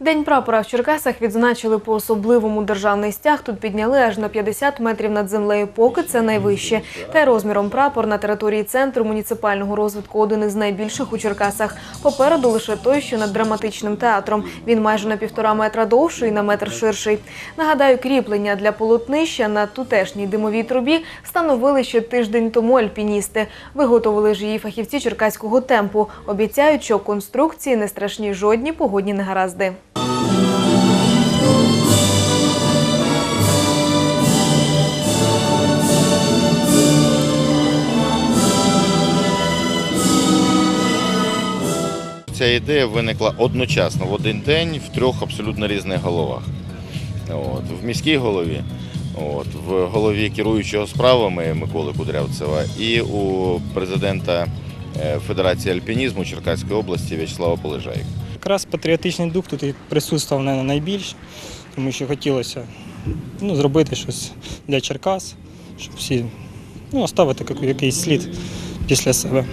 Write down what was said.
День прапора в Черкасах відзначили по особливому державний стяг. Тут підняли аж на 50 метрів над землею, поки це найвище. Та й розміром прапор на території центру муніципального розвитку один із найбільших у Черкасах. Попереду лише той, що над драматичним театром. Він майже на півтора метра довший і на метр ширший. Нагадаю, кріплення для полотнища на тутешній димовій трубі встановили ще тиждень тому альпіністи. Виготовили ж її фахівці черкаського темпу. Обіцяють, що конструкції не страшні жодні погодні негаразди. Ця ідея виникла одночасно в один день в трьох абсолютно різних головах. От, в міській голові, от, в голові керуючого справами Миколи Кудрявцева і у президента е, Федерації альпінізму Черкаської області В'ячеслава Полежаєва. Якраз патріотичний дух тут і присутствував мене найбільше, тому що хотілося ну, зробити щось для Черкас, щоб всі ну, оставити якийсь слід після себе.